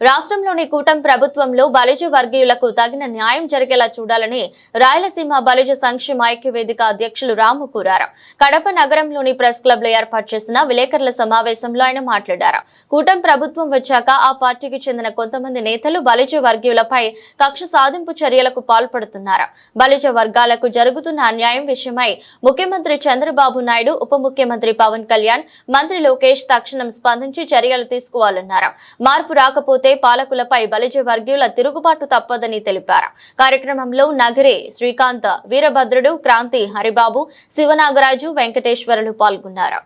రాష్ట్రంలోని కూటమి ప్రభుత్వంలో బలిజ వర్గీయులకు తగిన న్యాయం జరిగేలా చూడాలని రాయలసీమ బలిజ సంక్షేమ ఐక్య వేదిక అధ్యక్షులు రాము కోరారు. కడప నగరంలోని ప్రెస్ క్లబ్లో ఏర్పాటు చేసిన విలేకరుల సమావేశంలో ఆయన మాట్లాడారు. కూటమి ప్రభుత్వం వచ్చాక ఆ పార్టీకి చెందిన కొంతమంది నేతలు బలిజ వర్గీయులపై కక్ష సాధింపు చర్యలకు పాల్పడుతున్నారు. బలిజ వర్గాలకు జరుగుతున్న అన్యాయం విషయమై ముఖ్యమంత్రి చంద్రబాబు నాయుడు ఉప ముఖ్యమంత్రి పవన్ కళ్యాణ్ మంత్రి లోకేష్ తక్షణం స్పందించి చర్యలు తీసుకోవాలన్నారు. మార్పు రాకపోతే పాలకులపై బలిజ వర్గీయుల తిరుగుబాటు తప్పదని తెలిపారు. కార్యక్రమంలో నగరే శ్రీకాంత్ వీరభద్రుడు క్రాంతి హరిబాబు శివనాగరాజు వెంకటేశ్వరులు పాల్గొన్నారు.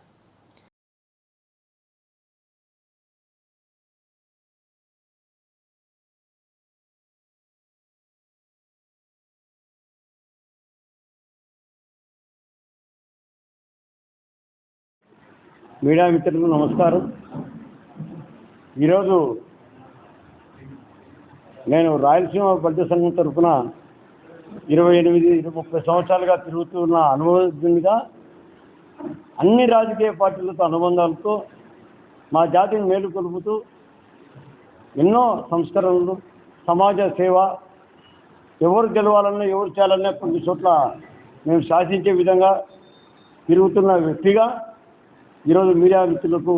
మీడియా మిత్రులకు నమస్కారం. ఈరోజు నేను రాయలసీమ బడ్జెట్ సంఘం తరఫున ఇరవై ఎనిమిది ముప్పై సంవత్సరాలుగా తిరుగుతున్న అనుభవజ్ఞునిగా అన్ని రాజకీయ పార్టీలతో అనుబంధాలతో మా జాతిని మేలు కొలుపుతూ ఎన్నో సంస్కరణలు సమాజ సేవ ఎవరు గెలవాలన్నా ఎవరు చేయాలన్నా కొన్ని చోట్ల మేము శాసించే విధంగా తిరుగుతున్న వ్యక్తిగా ఈరోజు మీడియా మిత్రులకు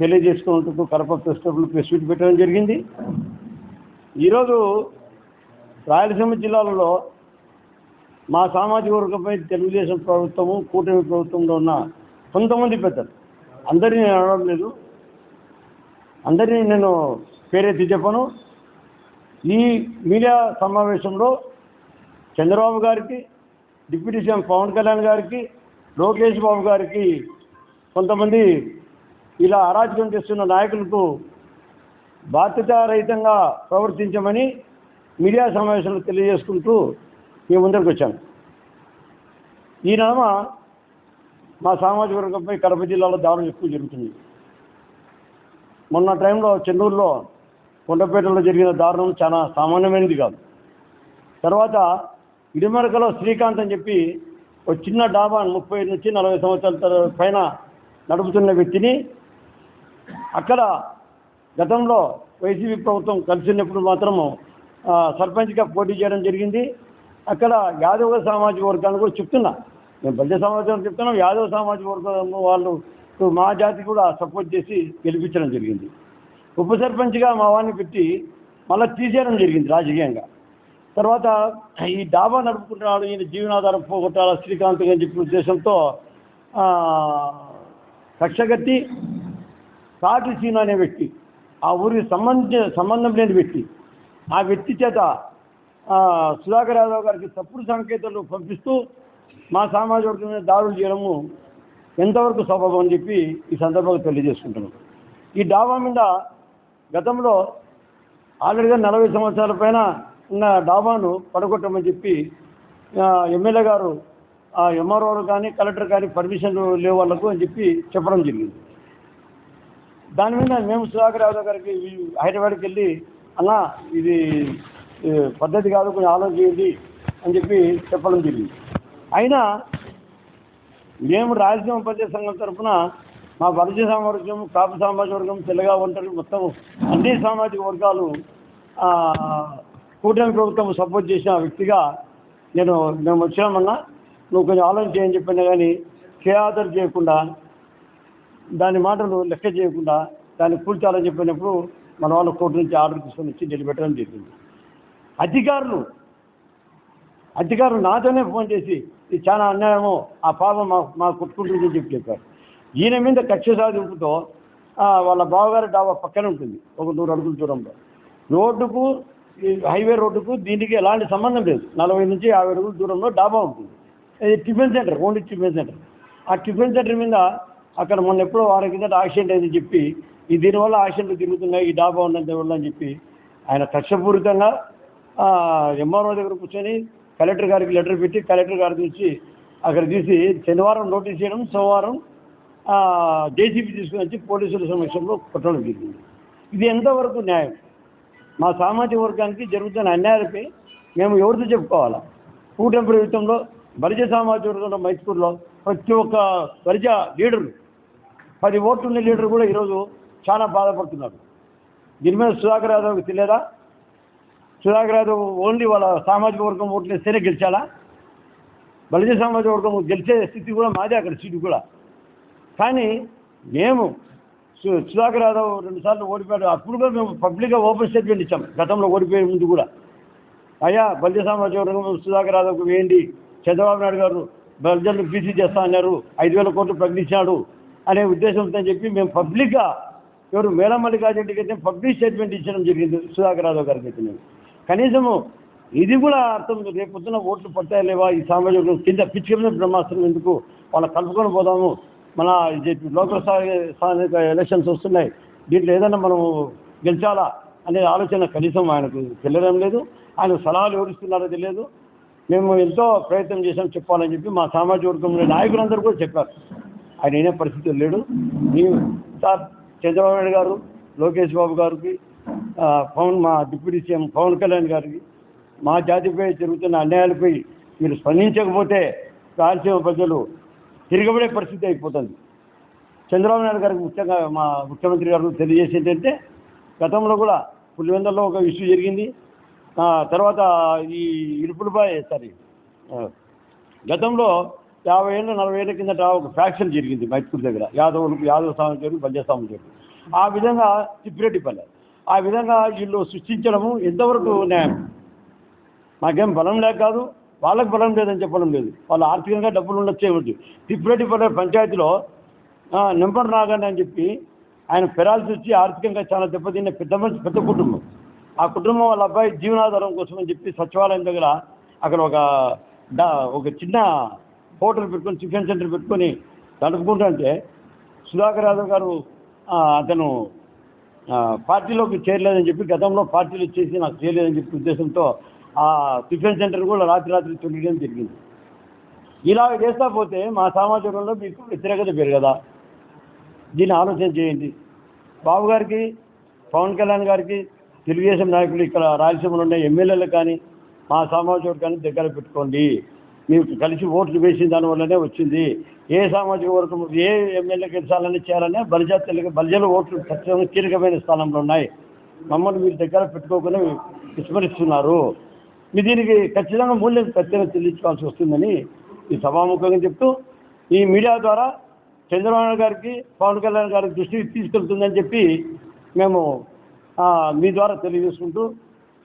తెలియజేసుకున్నందుకు కడప ప్రెస్ క్లబ్లో ప్రెస్ మీట్ పెట్టడం జరిగింది. ఈరోజు రాయలసీమ జిల్లాలలో మా సామాజిక వర్గంపై తెలుగుదేశం ప్రభుత్వము కూటమి ప్రభుత్వంలో ఉన్న కొంతమంది పెద్దలు. అందరినీ నేను అనడం లేదు అందరినీ నేను పేరెత్తి చెప్పను ఈ మీడియా సమావేశంలో చంద్రబాబు గారికి డిప్యూటీ సీఎం పవన్ కళ్యాణ్ గారికి లోకేష్ బాబు గారికి కొంతమంది ఇలా అరాచకం చేస్తున్న నాయకులకు బాధ్యతారహితంగా ప్రవర్తించమని మీడియా సమావేశంలో తెలియజేసుకుంటూ మీ ముందరికి వచ్చాను. ఈ నడమ మా సామాజిక వర్గంపై కడప జిల్లాలో దారుణం ఎక్కువ జరుగుతుంది. మొన్న టైంలో చెన్నూరులో కొండపేటలో జరిగిన దారుణం చాలా సామాన్యమైనది కాదు. తర్వాత ఇడిమరకలో శ్రీకాంత్ అని చెప్పి ఒక చిన్న డాబా ముప్పై నుంచి నలభై సంవత్సరాల పైన నడుపుతున్న వ్యక్తిని అక్కడ గతంలో వైసీపీ ప్రభుత్వం కలిసినప్పుడు మాత్రము సర్పంచ్గా పోటీ చేయడం జరిగింది. అక్కడ యాదవ సామాజిక వర్గాన్ని కూడా చెప్తున్నా. మేము బడ్జెట్ సమాజం చెప్తున్నాం యాదవ సామాజిక వర్గం వాళ్ళు మా జాతి కూడా సపోర్ట్ చేసి గెలిపించడం జరిగింది. ఉప సర్పంచ్గా మా వాడిని పెట్టి మళ్ళీ తీసేయడం జరిగింది రాజకీయంగా. తర్వాత ఈ డాబా నడుపుకుంటున్నాడు ఈయన జీవనాధారం పోగొట్టాల శ్రీకాంత్ అని చెప్పిన ఉద్దేశంతో కక్షగట్టి కాటి సీను అనే వ్యక్తి ఆ ఊరికి సంబంధించిన సంబంధం లేని వ్యక్తి. ఆ వ్యక్తి చేత సుధాకర్ యాదవ్ గారికి తప్పుడు సంకేతాలు పంపిస్తూ మా సామాజిక వర్గం దాడులు చేయడము ఎంతవరకు స్వభావం అని చెప్పి ఈ సందర్భంగా తెలియజేసుకుంటున్నాం. ఈ డాబా మీద గతంలో ఆల్రెడీగా నలభై సంవత్సరాల పైన ఉన్న డాబాను పడగొట్టమని చెప్పి ఎమ్మెల్యే గారు ఆ ఎంఆర్ఓలు కానీ కలెక్టర్ కానీ పర్మిషన్లు లేవు వాళ్ళకు అని చెప్పి చెప్పడం జరిగింది. దాని మీద మేము సుధాకర్ యాదవ్ గారికి హైదరాబాద్కి వెళ్ళి అన్న ఇది పద్ధతి కాదు కొంచెం ఆలోచన అని చెప్పి చెప్పడం జరిగింది. అయినా మేము రాయలసీమ ప్రజా సంఘం తరఫున మా బలిజ సామర్థ్యం కాపు సామాజిక వర్గం తెల్లగా ఒంటరి మొత్తం అన్ని సామాజిక వర్గాలు కూటమి ప్రభుత్వం సపోర్ట్ చేసిన వ్యక్తిగా నేను మేము వచ్చామన్నా నువ్వు కొంచెం ఆలోచన చేయని చెప్పినా కానీ కేఆదర్ చేయకుండా దాని మాటలు లెక్క చేయకుండా దాన్ని కూల్చాలని చెప్పినప్పుడు మన వాళ్ళు కోర్టు నుంచి ఆర్డర్ తీసుకొని వచ్చి నిలబెట్టడం జరిగింది. అధికారులు అధికారులు నాతోనే ఫోన్ చేసి ఇది చాలా అన్యాయము ఆ పాపం మా మా కొట్టుకుంటుందని చెప్పి చెప్పారు. ఈయన మీద కక్ష సాధింపుతో వాళ్ళ బావగారి డాబా పక్కనే ఉంటుంది ఒక నూరు అడుగుల దూరంలో. రోడ్డుకు ఈ హైవే రోడ్డుకు దీనికి ఎలాంటి సంబంధం లేదు. నలభై నుంచి యాభై అడుగుల దూరంలో డాబా ఉంటుంది. ఇది tiffin centre only tiffin centre. ఆ టిఫిన్ సెంటర్ మీద అక్కడ మొన్న ఎప్పుడో వారం కింద యాక్సిడెంట్ అయిందని చెప్పి ఈ దీనివల్ల యాక్సిడెంట్లు తిరుగుతున్నాయి ఈ డాబా ఉన్నందు వల్ల అని చెప్పి ఆయన కక్షపూరితంగా ఎంఆర్ఓ దగ్గర కూర్చొని కలెక్టర్ గారికి లెటర్ పెట్టి కలెక్టర్ గారి నుంచి అక్కడ తీసి శనివారం నోటీస్ చేయడం సోమవారం జేసీబీ తీసుకుని వచ్చి పోలీసుల సమక్షంలో కొట్టడం జరిగింది. ఇది ఎంతవరకు న్యాయం? మా సామాజిక వర్గానికి జరుగుతున్న అన్యాయాలపై మేము ఎవరితో చెప్పుకోవాలా? కూటమి ప్రభుత్వంలో బలిజ సామాజిక వర్గంలో మైసూరులో ప్రతి ఒక్క బలిజ లీడరు పది ఓట్లు ఉన్న లీడర్ కూడా ఈరోజు చాలా బాధపడుతున్నారు. దీని మీద సుధాకర్ యాదవ్కి తెలియదా? సుధాకర్ యాదవ్ ఓన్లీ వాళ్ళ సామాజిక వర్గం ఓట్లు వేస్తేనే గెలిచాలా? బలిజ సామాజిక వర్గం గెలిచే స్థితి కూడా మాదే అక్కడ సీటు కూడా. కానీ మేము సుధాకర్ యాదవ్ రెండుసార్లు ఓడిపోయాడు. అప్పుడు కూడా మేము పబ్లిక్గా ఓపెన్ స్టేట్మెంట్ ఇచ్చాం. గతంలో ఓడిపోయే ముందు కూడా. అయ్యా బలిజ సామాజిక వర్గం సుధాకర్ యాదవ్కు వేయండి. చంద్రబాబు నాయుడు గారు బలిజలు బీసీ చేస్తా అన్నారు. ఐదు వేల కోట్లు ప్రకటించాడు. అనే ఉద్దేశంతో చెప్పి మేము పబ్లిక్గా ఎవరు మేడం మల్లికార్జునకి అయితే పబ్లిక్ స్టేట్మెంట్ ఇచ్చడం జరిగింది సుధాకర్ యాదవ్ గారికి అయితే నేను కనీసము ఇది కూడా అర్థం రేపు పొద్దున ఓట్లు పడతాయా లేవా? ఈ సామాజిక కింద పిచ్చి కింద బ్రహ్మాస్త్రం ఎందుకు? వాళ్ళ కలుపుకొని పోదాము. మన ఇది లోకల్ స్థాయి స్థానిక ఎలక్షన్స్ వస్తున్నాయి. దీంట్లో ఏదైనా మనం గెలిచాలా అనే ఆలోచన కనీసం ఆయనకు తెలియడం లేదు. ఆయన సలహాలు ఎవరిస్తున్నారో తెలియదు. మేము ఎంతో ప్రయత్నం చేసాం చెప్పాలని చెప్పి మా సామాజిక వర్గంలో నాయకులందరూ కూడా చెప్పారు. ఆయన అయిన పరిస్థితి లేడు. మేము సార్ చంద్రబాబు నాయుడు గారు లోకేష్ బాబు గారికి పవన్ మా డిప్యూటీ సీఎం పవన్ కళ్యాణ్ గారికి మా జాతిపై జరుగుతున్న అన్యాయాలపై మీరు స్పందించకపోతే రాయలసీమ ప్రజలు తిరగబడే పరిస్థితి అయిపోతుంది. చంద్రబాబు నాయుడు గారికి ముఖ్యంగా మా ముఖ్యమంత్రి గారు తెలియజేసి ఏంటంటే గతంలో కూడా పులివెందల్లో ఒక ఇష్యూ జరిగింది. తర్వాత ఈ ఇరుపులపై సారీ గతంలో యాభై ఏళ్ళు నలభై ఏళ్ళ కిందట ఒక ఫ్యాక్షన్ జరిగింది మైత్పూర్ దగ్గర. యాదవులకు యాదవ స్వామి చేరు బల్జ చేరు ఆ విధంగా తిప్పిరెడ్డిపల్లె ఆ విధంగా వీళ్ళు సృష్టించడము ఎంతవరకు న్యాయం? మాకేం బలం లేక కాదు వాళ్ళకి బలం లేదని చెప్పడం లేదు. వాళ్ళు ఆర్థికంగా డబ్బులు ఉండొచ్చే ఉంది. తిప్పిరెడ్డిపల్లె పంచాయతీలో నింపడు నాగండి అని చెప్పి ఆయన ఫిరాల్సి వచ్చి ఆర్థికంగా చాలా దెబ్బతిన్న పెద్ద మనిషి పెద్ద కుటుంబం. ఆ కుటుంబం వాళ్ళ అబ్బాయి జీవనాధారం కోసం అని చెప్పి సచివాలయం దగ్గర అక్కడ ఒక ఒక చిన్న హోటల్ పెట్టుకొని టిఫిన్ సెంటర్ పెట్టుకొని నడుపుకుంటుంటే సుధాకర్ యాదవ్ గారు అతను పార్టీలోకి చేరలేదని చెప్పి గతంలో పార్టీలు ఇచ్చేసి నాకు చేయలేదని చెప్పి ఉద్దేశంతో ఆ టిఫిన్ సెంటర్ కూడా రాత్రి రాత్రి తొలగడం జరిగింది. ఇలా చేస్తా పోతే మా సమాజంలో మీకు వ్యతిరేకత పెరగదా? దీన్ని ఆలోచన చేయండి. బాబు గారికి పవన్ కళ్యాణ్ గారికి తెలుగుదేశం నాయకులు ఇక్కడ రాయలసీమలో ఉన్న ఎమ్మెల్యేలు కానీ మా సామాజిక కానీ దగ్గర పెట్టుకోండి. మీకు కలిసి ఓట్లు వేసిన దానివల్లనే వచ్చింది. ఏ సామాజిక వర్గం ఏ ఎమ్మెల్యే గెలిచాలని చేయాలనే బలిజా తెలుగు ఓట్లు ఖచ్చితంగా కీలకమైన స్థానంలో ఉన్నాయి. మమ్మల్ని మీరు దగ్గర పెట్టుకోకుండా విస్మరిస్తున్నారు. మీ దీనికి ఖచ్చితంగా మూల్యం ఖచ్చితంగా చెల్లించుకోవాల్సి వస్తుందని ఈ సభాముఖంగా చెప్తూ ఈ మీడియా ద్వారా చంద్రబాబు గారికి పవన్ కళ్యాణ్ గారికి దృష్టికి తీసుకెళ్తుందని చెప్పి మేము మీ ద్వారా తెలియజేసుకుంటూ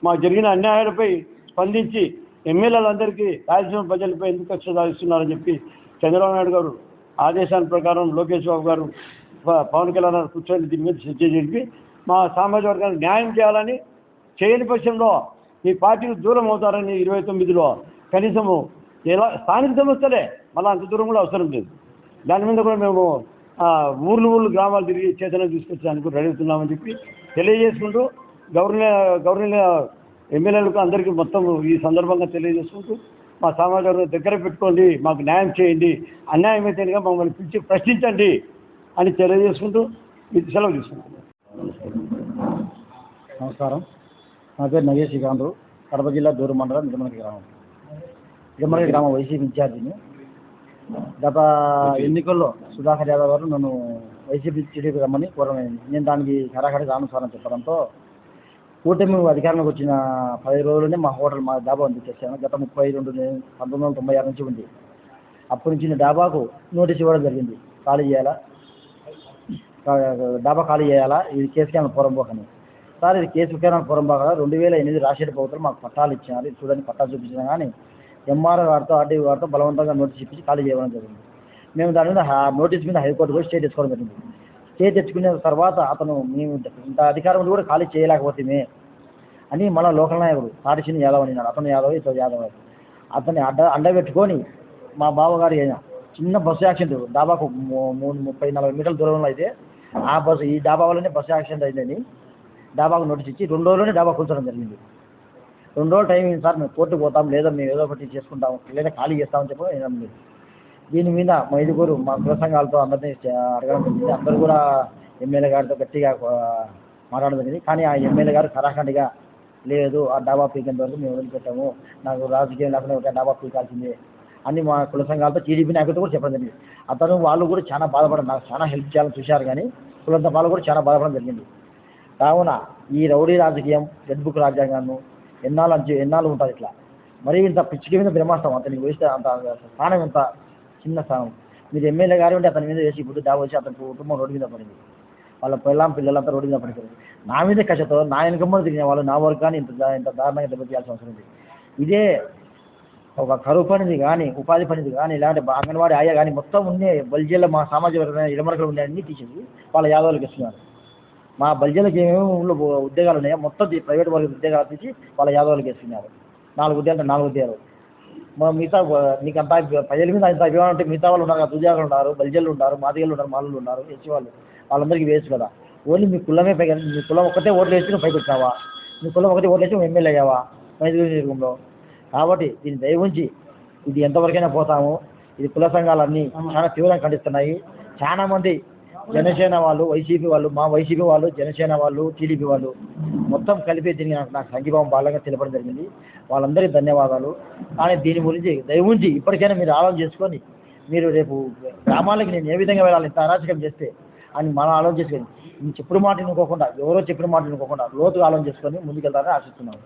మాకు జరిగిన అన్యాయాలపై స్పందించి ఎమ్మెల్యేలందరికీ రాయలసీమ ప్రజలపై ఎందుకు కక్ష సాధిస్తున్నారని చెప్పి చంద్రబాబు నాయుడు గారు ఆదేశాల ప్రకారం లోకేష్ బాబు గారు పవన్ కళ్యాణ్ గారు కూర్చొని దీని మీద చర్చ చెప్పి మా సామాజిక వర్గానికి న్యాయం చేయాలని చేయని పక్షంలో మీ పార్టీలు దూరం అవుతారని ఇరవై తొమ్మిదిలో కనీసము ఎలా స్థానిక సంస్థలే మళ్ళీ అంత దూరం కూడా అవసరం లేదు. దాని మీద కూడా మేము ఊర్లు ఊర్లు గ్రామాలు తిరిగి చేతన తీసుకొచ్చడానికి రెడీ అవుతున్నామని చెప్పి తెలియజేసుకుంటూ గవర్నర్ గవర్నర్ ఎమ్మెల్యేలకు అందరికీ మొత్తం ఈ సందర్భంగా తెలియజేసుకుంటూ మా సమాజంలో దగ్గర పెట్టుకోండి మాకు న్యాయం చేయండి అన్యాయం అయితే మమ్మల్ని పిలిచి ప్రశ్నించండి అని తెలియజేసుకుంటూ మీకు సెలవు తీసుకుంటున్నాను నమస్కారం. నా పేరు నగేష్ గాంధు కడప జిల్లా దూరు మండలం నిజమనకి గ్రామం. నిజమనకి గ్రామం వైసీపీ ఇన్ఛార్జిని. గత ఎన్నికల్లో సుధాకర్ యాదవ్ గారు నన్ను వైసీపీ టీడీపీ రమ్మని కోరమైంది నేను దానికి కరాఖడి రానుసారం చెప్పడంతో కూటమి అధికారంలోకి వచ్చిన పది రోజుల్లోనే మా హోటల్ మా డాబా అందించేసాను గత ముప్పై రెండు పంతొమ్మిది వందల తొంభై ఆరు నుంచి ఉంది. అప్పటి నుంచి డాబాకు నోటీస్ ఇవ్వడం జరిగింది. ఖాళీ చేయాలా? డాబా ఖాళీ చేయాలా? ఇది కేసుకే పొరంపోకని సార్ ఇది కేసు విచారణ పొరంబాక రెండు వేల ఎనిమిది రాజశేఖర ప్రభుత్వం మాకు పట్టాలు ఇచ్చినారు ఇది చూడండి పట్టాలు చూపించినా కానీ ఎంఆర్ఓ గారితో ఆర్టీఓ గారితో బలవంతంగా నోటీస్ ఇప్పించి ఖాళీ చేయడం జరిగింది. మేము దాని మీద నోటీస్ మీద హైకోర్టు కూడా స్టే చేసుకోవడం జరిగింది. స్టే తెచ్చుకున్న తర్వాత అతను మేము ఇంత అధికారం కూడా ఖాళీ చేయలేకపోతే అని మన లోకల్ నాయకుడు తాటిసిని యాదవ్ అన్నాడు. అతను యాదవ్ ఇతను యాదవ్ అతన్ని అడ్డ అండబెట్టుకొని మా బావగారు అయిన చిన్న బస్సు యాక్సిడెంట్ డాబాకు మూ- మూడు ముప్పై నలభై మీటర్ల దూరంలో అయితే ఆ బస్సు ఈ డాబా వల్లనే బస్సు యాక్సిడెంట్ అయిందని డాబాకు నోటీస్ ఇచ్చి రెండు రోజుల్లోనే డాబా కూర్చోడం జరిగింది. రెండు రోజులు టైం అయింది సార్ మేము కోర్టుకు పోతాం లేదా మేము ఏదో ఒకటి చేసుకుంటాం లేదా ఖాళీ చేస్తామని చెప్పి దీని మీద మా ఐదుగురు మా కుల సంఘాలతో అందరినీ అడగడం జరిగింది. అందరూ కూడా ఎమ్మెల్యే గారితో గట్టిగా మాట్లాడడం జరిగింది. కానీ ఆ ఎమ్మెల్యే గారు కరాఖండిగా లేదు. ఆ డాబా పీకేంత వరకు మేము వదిలిపెట్టాము. నాకు రాజకీయం లేకుండా ఒక డాబా పీకాల్సిందే అని మా కుల సంఘాలతో టీడీపీ నాయకులతో కూడా చెప్పడం జరిగింది. అతను వాళ్ళు కూడా చాలా బాధపడడం నాకు చాలా హెల్ప్ చేయాలని చూశారు కానీ కులంత వాళ్ళు కూడా చాలా బాధపడడం జరిగింది. కావున ఈ రౌడీ రాజకీయం రెడ్ బుక్ రాజ్యాంగాన్ని ఎన్నాళ్ళు అంచు ఎన్నాళ్ళు ఉంటుంది ఇట్లా? మరి ఇంత పిచ్చికి మీద బ్రహ్మాస్త్రం అతనికి వేస్తే అంత స్థానం ఎంత? చిన్న స్థానం మీరు ఎమ్మెల్యే గారు ఉంటే అతని మీద వేసి ఇప్పుడు దావ వచ్చి అతని కుటుంబం రోడ్డు మీద పడింది. వాళ్ళ పిల్లం పిల్లలంతా రోడ్డు మీద పడిపోయింది నా మీద కష్టతో నా వెనకమ్మడి తిరిగిన వాళ్ళు నా వరకు కానీ ఇంత ఇంత దారుణంగా దెబ్బతీయాల్సిన అవసరం ఉంది. ఇదే ఒక కరువు పనిది కానీ ఉపాధి పనిది కానీ ఇలాంటి బా- అంగన్వాడీ ఆయా కానీ మొత్తం ఉండే బల్జీల మా సామాజిక ఇడమరకలు ఉండే అన్ని తీసేసి వాళ్ళ యాదవులకు ఇస్తున్నారు. మా బల్జీలకు ఏమేమి ఉద్యోగాలు ఉన్నాయో మొత్తం ప్రైవేట్ వాళ్ళకి ఉద్యోగాలు తీసి వాళ్ళ యాదవులకు ఇస్తున్నారు. నాలుగు ఉద్యోగాలు నాలుగు ఉద్యోగాలు. మా మిగతా నీకు అంత ప్రజల మీద అంత అభిమానం అంటే మిగతా వాళ్ళు ఉన్నారు కదా ఉద్యోగాలు ఉన్నారు బల్జీలు ఉన్నారు మాదిగలు ఉన్నారు మాలలు ఉన్నారు ఎస్సీ వాళ్ళు. వాళ్ళందరికీ వేస్ట్ కదా. ఓన్లీ మీ కులమే పైగా మీ కులం ఒక్కటే ఓట్లు వేసి నువ్వు పైకి వచ్చావా మీ కులం ఒకటే ఓట్లు వేసి ఎమ్మెల్యే అయ్యావా? మైదుగురు కాబట్టి దీన్ని దయ ఉంచి ఇది ఎంతవరకైనా పోతాము. ఇది కుల సంఘాలన్నీ చాలా తీవ్రంగా ఖండిస్తున్నాయి. చాలా మంది జనసేన వాళ్ళు వైసీపీ వాళ్ళు మా వైసీపీ వాళ్ళు జనసేన వాళ్ళు టీడీపీ వాళ్ళు మొత్తం కలిపి దీనికి నాకు నాకు సంఘీభావం బాలంగా తెలపడం జరిగింది. వాళ్ళందరికీ ధన్యవాదాలు. కానీ దీని గురించి దయ ఇప్పటికైనా మీరు ఆలోచన చేసుకొని మీరు రేపు గ్రామాలకి నేను ఏ విధంగా వెళ్ళాలి ఇంత అరాచకం చేస్తే అని మనం ఆలోచన చేసుకొని నేను చెప్పిన మాట అనుకోకుండా ఎవరో చెప్పిన మాట అనుకోకుండా లోతుగా ఆలోచన చేసుకొని ముందుకెళ్తారని ఆశిస్తున్నాను.